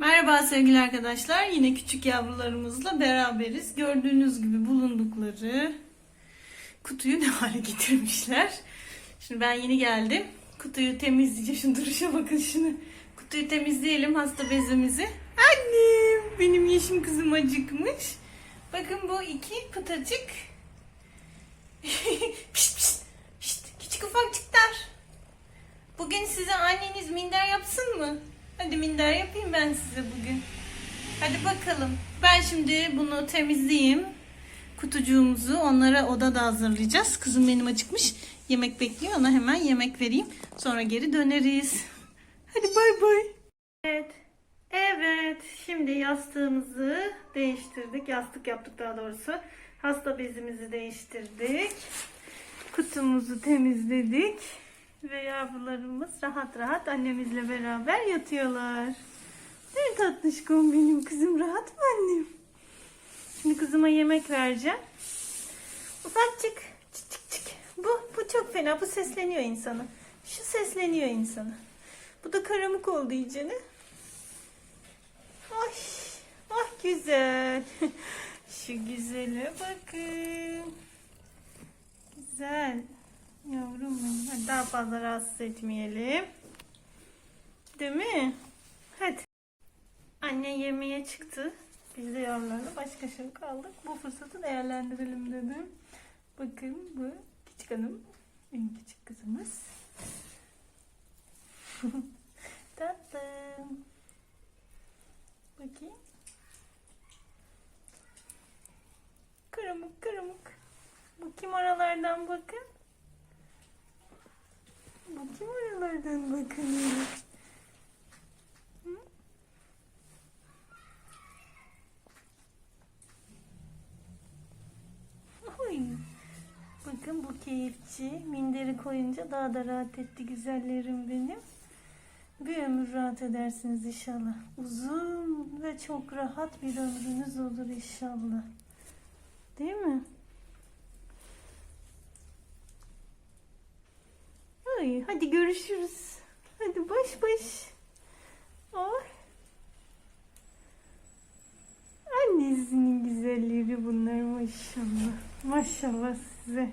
Merhaba sevgili arkadaşlar. Yine küçük yavrularımızla beraberiz. Gördüğünüz gibi bulundukları kutuyu ne hale getirmişler. Şimdi ben yeni geldim. Kutuyu temizleyeceğim. Şunu duruşa bakın şunu. Kutuyu temizleyelim hasta bezimizi. Annem benim yeşim kızım acıkmış. Bakın bu iki pıtacık. pişt pişt pişt küçük ufakçıklar. Bugün size anneniz minder yapsın mı? Hadi minder yapayım ben size bugün. Hadi bakalım. Ben şimdi bunu temizleyeyim. Kutucuğumuzu onlara odada hazırlayacağız. Kızım benim acıkmış. Yemek bekliyor. Ona hemen yemek vereyim. Sonra geri döneriz. Hadi bay bay. Evet. Evet. Şimdi yastığımızı değiştirdik. Yastık yaptık daha doğrusu. Hasta bezimizi değiştirdik. Kutumuzu temizledik. Ve yavrularımız rahat rahat annemizle beraber yatıyorlar. Değil mi tatlışkom benim kızım rahat mı annem? Şimdi kızıma yemek vereceğim. Ufakçık çık çık çık. Bu, bu çok fena. Bu sesleniyor insana. Şu sesleniyor insana. Bu da karamuk oldu iyicene. Ay, ah güzel. Şu güzele bakın. Güzel. Yavrum benim. Hadi daha fazla rahatsız etmeyelim. Değil mi? Hadi. Anne yemeğe çıktı. Biz de yavrularla baş başa kaldık. Bu fırsatı değerlendirelim dedim. Bakın bu küçük hanım. En küçük kızımız. Tatlım. Bakayım. Kırımık. Bu kim oralardan bakın. Bu Hı? Oy. Bakın bu keyifçi. Minderi koyunca daha da rahat etti güzellerim benim. Bir ömür rahat edersiniz inşallah. Uzun ve çok rahat bir ömrünüz olur inşallah. Değil mi? Ay, hadi görüşürüz. Hadi baş baş. Ay. Annesinin güzelleri bunlar maşallah. Maşallah size.